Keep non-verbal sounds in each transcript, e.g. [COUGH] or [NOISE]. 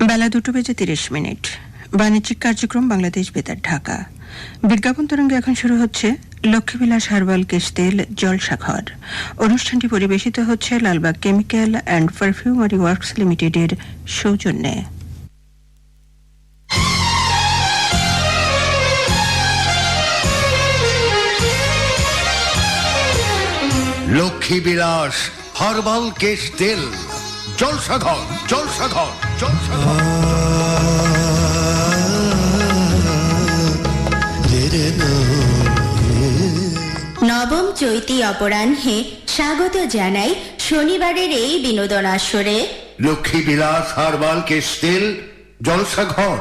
বেলা দুটো বেজে তিরিশ মিনিট। বাণিজ্যিক কার্যক্রম বাংলাদেশ বেতার ঢাকা। বিজ্ঞাপন তরঙ্গে এখন শুরু হচ্ছে লক্ষ্মীবিলাস হার্বাল কেশতেল জলসাঘর। অনুষ্ঠানটি পরিবেশিত হচ্ছে Lalbagh chemical and perfumery works লিমিটেডের সৌজন্যে। লক্ষ্মী বিলাস হার্বাল কেশ তেল জলসাঘর জলসাধন জলসাধন। নবম চৈতি অপরাহ্নে স্বাগত জানাই শনিবারের এই বিনোদন আসরে। লক্ষ্মী বিলাস হারবাল কেস্টেল জলসাঘর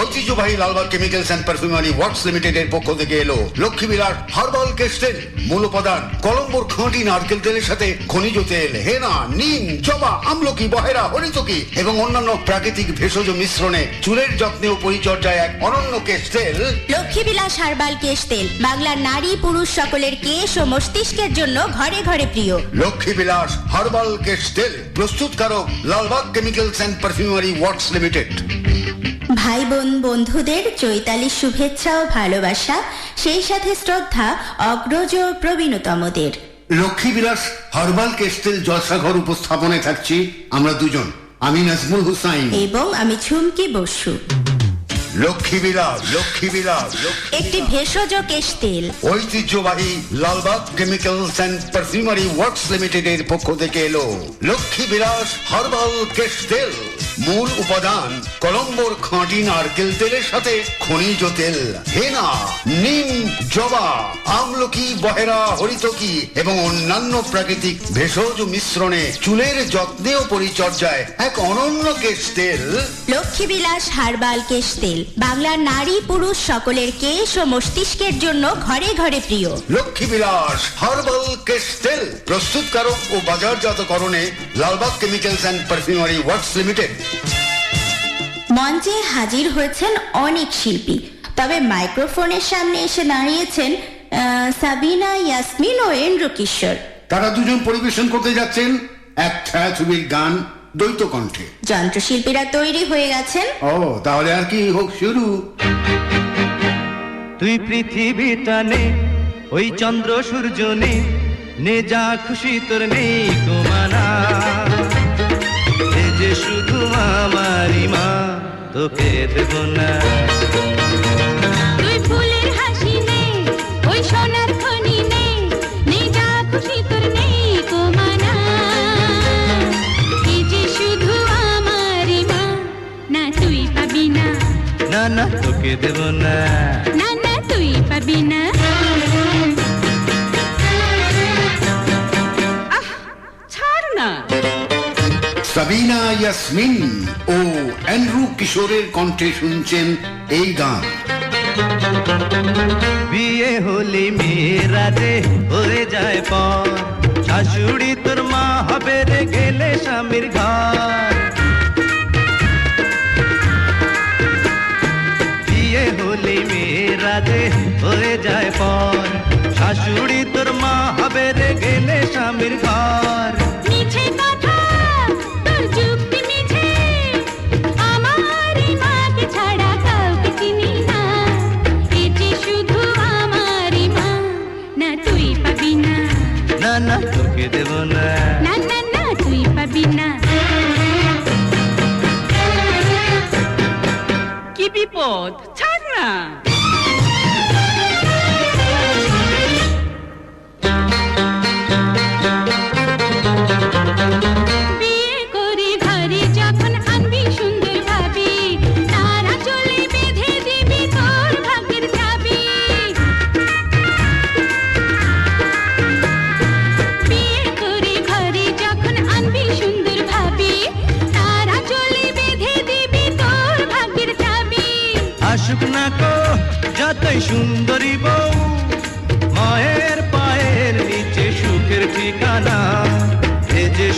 ঐতিহ্যবাহী Lalbagh chemicals and perfumery works লিমিটেডের পক্ষ থেকে এলো লক্ষ্মী বিলাস হার্বাল কেশ তেল মূল উপাদান কলম্বোর খাঁটি নারকেল তেলের সাথে খনিজ তেল হেনা নিম জবা আমলকি বহেরা হরিতকি এবং অন্যান্য প্রাকৃতিক ভেষজ মিশ্রণে চুলের যত্নে ও পরিচর্যায় এক অনন্য কেশ তেল লক্ষ্মীবিলাস হার্বাল কেশ তেল বাংলার নারী পুরুষ সকলের কেশ ও মস্তিষ্কের জন্য ঘরে ঘরে প্রিয়। লক্ষ্মী বিলাস হার্বাল কেশ তেল প্রস্তুতকারক Lalbagh chemicals and perfumery works limited ভাই বোন বন্ধুদের চৈতালির শুভেচ্ছা ও ভালোবাসা সেই সাথে শ্রদ্ধা অগ্রজ ও প্রবীণতমদের। লক্ষ্মী বিলাস হার্বাল কেশ জলসাঘর উপস্থাপনে থাকছি। আমরা দুজন আমি নাজমুল হুসাইন। এবং আমি ঝুমকি বসু। লক্ষ্মী বিলাস লক্ষ্মী বিলাস একটি ভেষজ কেশ তেল ঐতিহ্যবাহী Lalbagh chemicals and perfumery works লিমিটেডের পক্ষ থেকে এলো। লক্ষ্মী বিলাস হার্বাল কেশ তেল মূল উপাদান কলম্বোর খাঁটি নারকেল তেলের সাথে খনিজ তেল। হেনা নিম জবা আমলকি বহেরা হরিতকি এবং অন্যান্য প্রাকৃতিক ভেষজ মিশ্রণে চুলের যত্নে ও পরিচর্যায় এক অনন্য কেশ তেল। লক্ষ্মীবিলাস হার্বাল কেশ তেল বাংলার নারী পুরুষ সকলের কেশ ও মস্তিষ্কের জন্য ঘরে ঘরে প্রিয়। লক্ষ্মী বিলাস হার্বাল কেশ তেল প্রস্তুতকারক ও বাজারজাতকরণে Lalbagh chemicals and perfumery works limited. মঞ্চে হাজির হয়েছেন অনেক শিল্পী তবে মাইক্রোফোনের সামনে এসে দাঁড়িয়েছেন সাবিনা ইয়াসমিন ও এন্দ্র কিশোর। তারা দুজন পরিবেশন করতে যাচ্ছেন এক ছায়াছবির গান দ্বৈত কণ্ঠে। যন্ত্রশিল্পীরা তৈরি হয়ে গেছেন। ও তাহলে আর কি হোক শুরু। তুই পৃথিবীটা নে ওই চন্দ্র সূর্য নে যা খুশি তোর নেই কুমানা। যে শুধু আমারই মা তোকে দেব না। তুই ফুলের হাসি নে ওই সোনার খনি নে নে যা খুশি তোর নেই কোমানা। যে শুধু আমারই মা না তুই পাবি না। না না তোকে দেব না না। ইয়াসমিন ও অ্যান্ড্রু কিশোরের কণ্ঠে শুনছেন এই গান। বিয়ে হলে মেয়েরা যে হয়ে যায় পর শাশুড়ি তোর মা হবে রে গেলে স্বামীর ঘর। বিয়ে হলে মেয়েরা যে হয়ে যায় পর শাশুড়ি তোর মা হবে রে গেলে স্বামীর ঘর।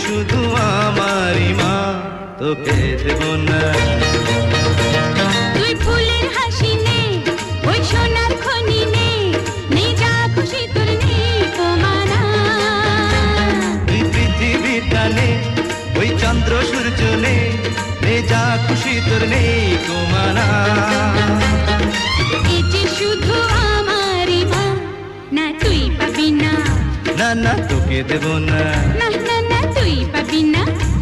শুধু আমারই মা তোকে দেব না। তুই ফুলের হাসি নে ওই সোনার খনি নে নে যা খুশি তোর নেই কমানা তুই পৃথিবীটা নে ওই চন্দ্র সূর্য নে নে যা খুশি তোর নেই কুমানা এ যে শুধু আমারই মা না তুই পাবি না। না না তোকে দেব না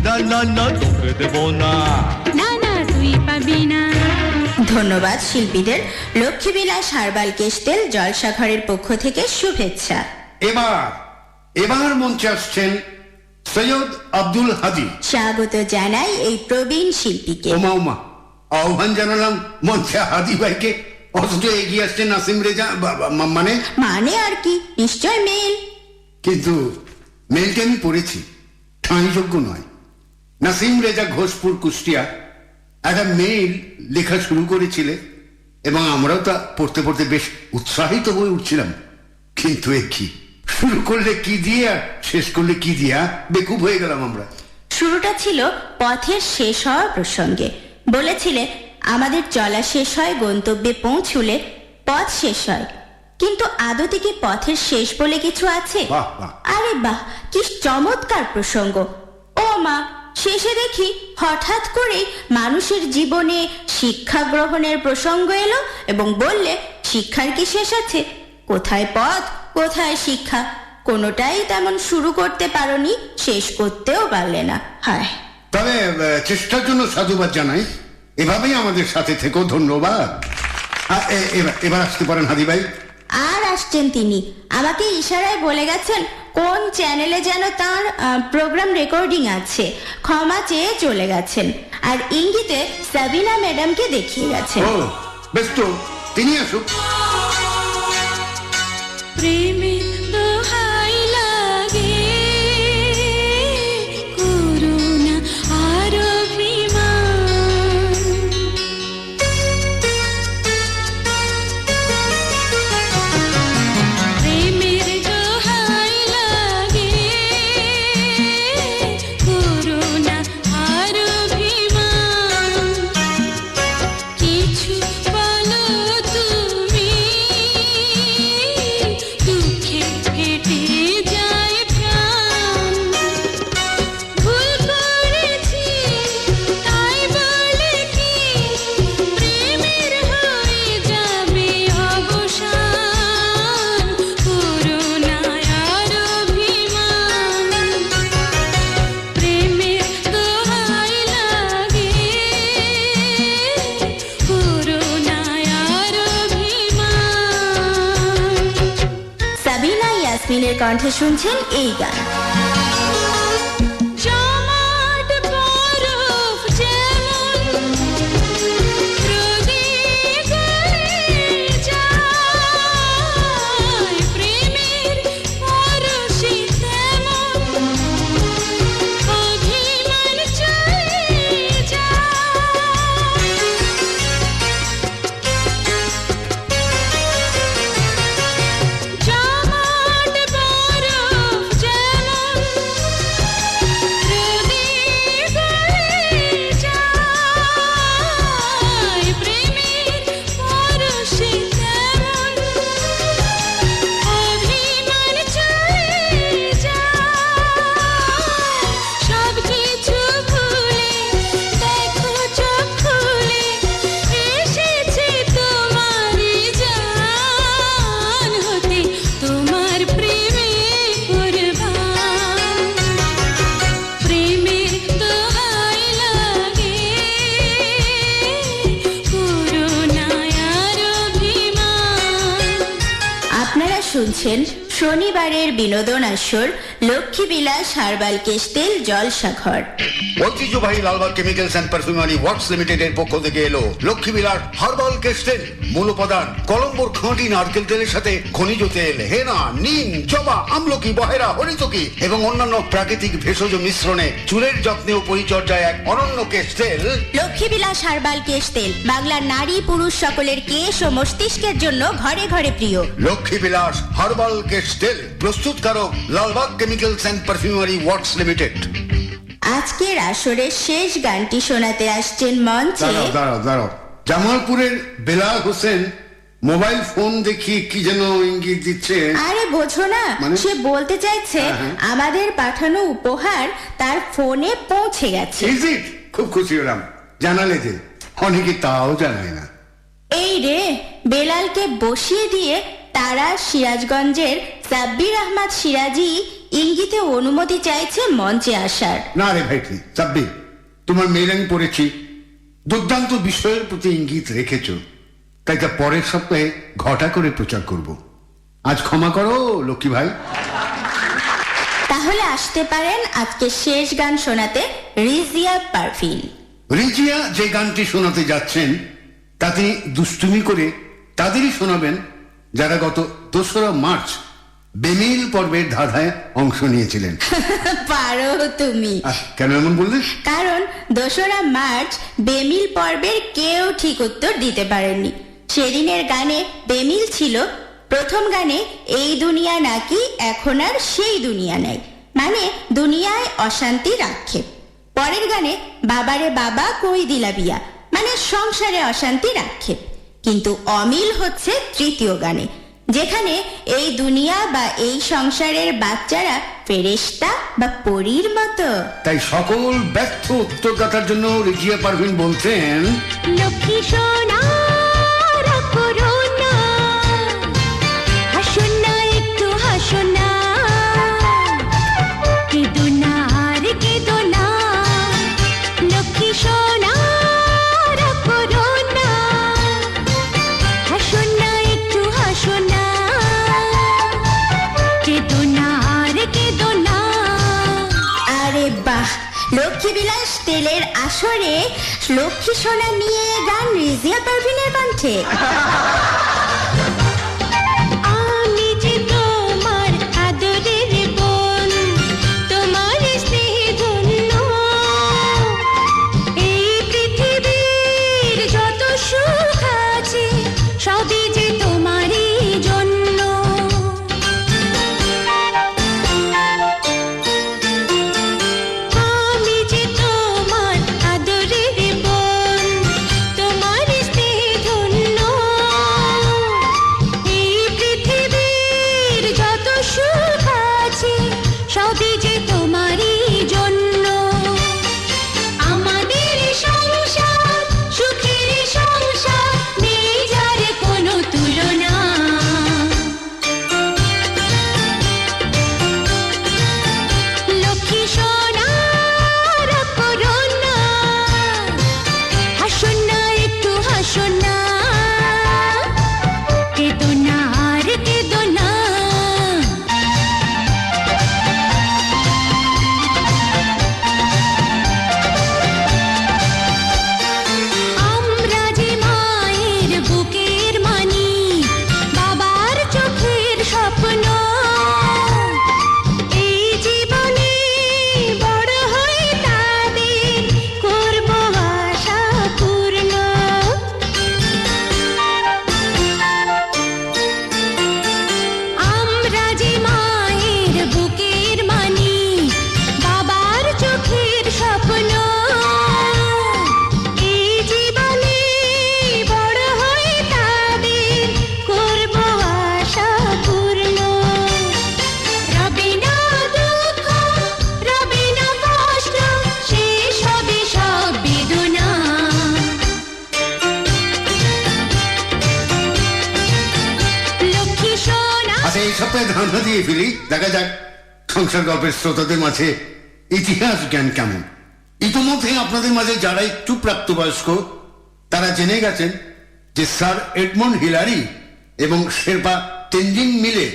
না না না না তোকে দেব না। না না তুই পাবি না। ধন্যবাদ শিল্পীদের। লক্ষ্মীবিলাস হারবাল কেস্তেল জলসাঘরের পক্ষ থেকে শুভেচ্ছা। এবার এবার মঞ্চে আসছেন সৈয়দ আব্দুল হাদি। স্বাগত জানাই এই প্রবীণ শিল্পীকে। ওমা উমা আহ্বান জানালাম মঞ্চে হাদি ভাইকে। অথচ এগিয়ে আসছে নাসিম রেজা মানে? মানে আর কি নিশ্চয় মেল। কিন্তু মেলটি আমি পড়েছি ঠাঁইযোগ্য নয়। নাসিম রেজা ঘোষপুর কুষ্টিয়া একটা মেইল লেখা শুরু করেছিলে এবং আমরাও তা পড়তে পড়তে বেশ উৎসাহিত হয়ে উঠছিলাম। কিন্তু এ কি? শুরু করলে কি দিয়ে শেষ করলে কি দিয়া? বেকুব হয়ে গেলাম আমরা। শুরুটা ছিল পথের শেষ হওয়ার প্রসঙ্গে। বলেছিলে আমাদের চলা শেষ হয় গন্তব্যে পৌঁছুলে পথ শেষ হয়। কিন্তু আদতে কি পথের শেষ বলে কিছু আছে। আরে বাহ কি চমৎকার প্রসঙ্গ। ও মা শেষে দেখি হঠাৎ করে মানুষের জীবনে শিক্ষা গ্রহণের প্রসঙ্গ এলো এবং বললে শিক্ষার কি শেষ আছে? কোথায় পথ? কোথায় শিক্ষা? কোনোটাই তেমন শুরু করতে পারোনি শেষ করতেও পারলে না। হায়। তবে চেষ্টার জন্য সাধুবাদ জানাই। এভাবেই আমাদের সাথে থেকেও ধন্যবাদ। এবার- এবার আসতে পারেন হাদি ভাই আর আসছেন তিনি। আমাকে ইশারায় বলে গেছেন কোন চ্যানেলে যেন তার প্রোগ্রাম রেকর্ডিং আছে? ক্ষমা চেয়ে চলে গেছেন। আর ইঙ্গিতে সাবিনা ম্যাডামকে দেখিয়ে গেছেন। ও বেশ তো তিনি আসুক। কণ্ঠে শুনছেন এই গান। শুনছেন শনিবারের বিনোদন আসর লক্ষ্মীবিলাস হারবাল কেস্তেল জলসাঘর। ঐতিহ্যবাহী Lalbagh chemicals and perfumery works limited এর পক্ষ থেকে এলো লক্ষ্মীবিলার হার্বাল কেস্টেল মূল উপাদান কলম্বোর খাঁটি নারকেল তেলের সাথে খনিজ তেল হেনা নিম জবা আমলকি বহেরা হরিতকি এবং অন্যান্য প্রাকৃতিক ভেষজ মিশ্রণে চুলের যত্নে ও পরিচর্যায় এক অনন্য কেস্টেল লক্ষ্মীবিলাস হারবাল কেস্তেল বাংলার নারী পুরুষ সকলের কেশ ও মস্তিষ্কের জন্য ঘরে ঘরে প্রিয়। লক্ষ্মীবিলাস হার্বাল কেস্টেল প্রস্তুতকারক Lalbagh chemicals and perfumery works limited আজকের আসরের শেষ গানটি শোনাতে আসছেন মঞ্চে। দাঁড়াও দাঁড়াও দাঁড়াও। জামালপুরের বেলাল হোসেন মোবাইল ফোন দেখিয়ে কি যেন ইঙ্গিত দিচ্ছে। আরে বোঝো না মানে? সে বলতে চাইছে হ্যাঁ, হ্যাঁ। আমাদের পাঠানো উপহার তার ফোনে পৌঁছে গেছে। খুব খুশি হলাম। জানালে যে অনেকে তাও জানায় না। এই রে বেলালকে বসিয়ে দিয়ে তারা সিরাজগঞ্জের সাব্বির আহমদ সিরাজি ইঙ্গিতে অনুমতি চাইছে মঞ্চে আসার। না রে ভাইটি সাব্বির তোমার মেল আমি পড়েছি। দুর্দান্ত বিষয়ের প্রতি ইঙ্গিত রেখেছ। তাই তা পরের সপ্তাহে ঘটা করে প্রচার করব। আজ ক্ষমা করো লক্ষ্মী ভাই। তাহলে আসতে পারেন আজকে শেষ গান শোনাতে রিজিয়া পারভিন। রিজিয়া যে গানটি শোনাতে যাচ্ছেন তা তিনি দুষ্টুমি করে তাদেরই শোনাবেন যারা গত দোসরা মার্চ বেমিল পর্বের ধাঁধায় অংশ নিয়েছিলেন। [LAUGHS] পারো তুমি। কেন এমন বললেন কারণ দোসরা মার্চ বেমিল পর্বের কেউ ঠিক উত্তর দিতে পারেননি। সেদিনের গানে বেমিল ছিল প্রথম গানে এই দুনিয়া নাকি এখন আর সেই দুনিয়া নাই। মানে দুনিয়ায় অশান্তি রাখে পরের গানে বাবারে বাবা কই দিলা বিয়া মানে সংসারে অশান্তি আক্ষেপ কিন্তু অমিল হচ্ছে তৃতীয় গানে যেখানে এই দুনিয়া বা এই সংসারের বাচ্চারা ফেরেশতা বা পরীর মতো। তাই সকল ব্যর্থ উত্তরদাতার জন্য রিজিয়া পারভিন বলছেন লক্ষ্মী লক্ষ্মী সোনা নিয়ে গান রিজিয়া পারভিনের কণ্ঠে? [LAUGHS] সপ্তাহে দিয়ে ফেলি, দেখা যাক সংসার গল্পের শ্রোতাদের মাঝে ইতিহাস জ্ঞান কেমন। ইতিমধ্যে আপনাদের মাঝে যারা একটু প্রাপ্তবয়স্ক, তারা জেনে গেছেন যে স্যার এডমন্ড হিলারি এবং শেরপা তেনজিং মিলে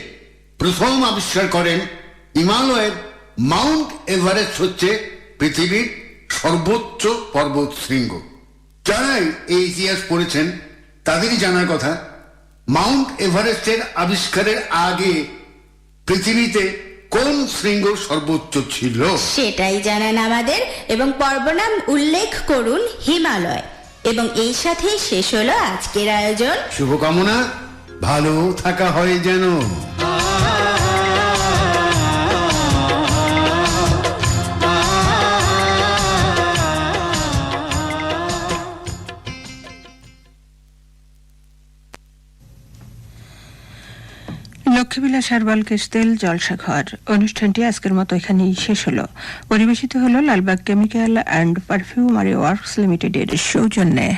প্রথম আবিষ্কার করেন হিমালয়ের মাউন্ট এভারেস্ট হচ্ছে পৃথিবীর সর্বোচ্চ পর্বত শৃঙ্গ। যারাই এই ইতিহাস পড়েছেন, তাদেরই জানার কথা, মাউন্ট এভারেস্টের আবিষ্কারের আগে পৃথিবীতে কোন শৃঙ্গ সর্বোচ্চ ছিল? সেটাই জানান আমাদের এবং পর্বনাম উল্লেখ করুন হিমালয়। এবং এই সাথেই শেষ হলো আজকের আয়োজন। শুভকামনা ভালো থাকা হয় যেন। লক্ষ্মীবিলাস হারবাল কেস্তেল জলসাঘর। অনুষ্ঠানটি আজকের মতো এখানেই শেষ হলো। পরিবেশিত হলো Lalbagh chemical and perfumery works লিমিটেডের সৌজন্যে।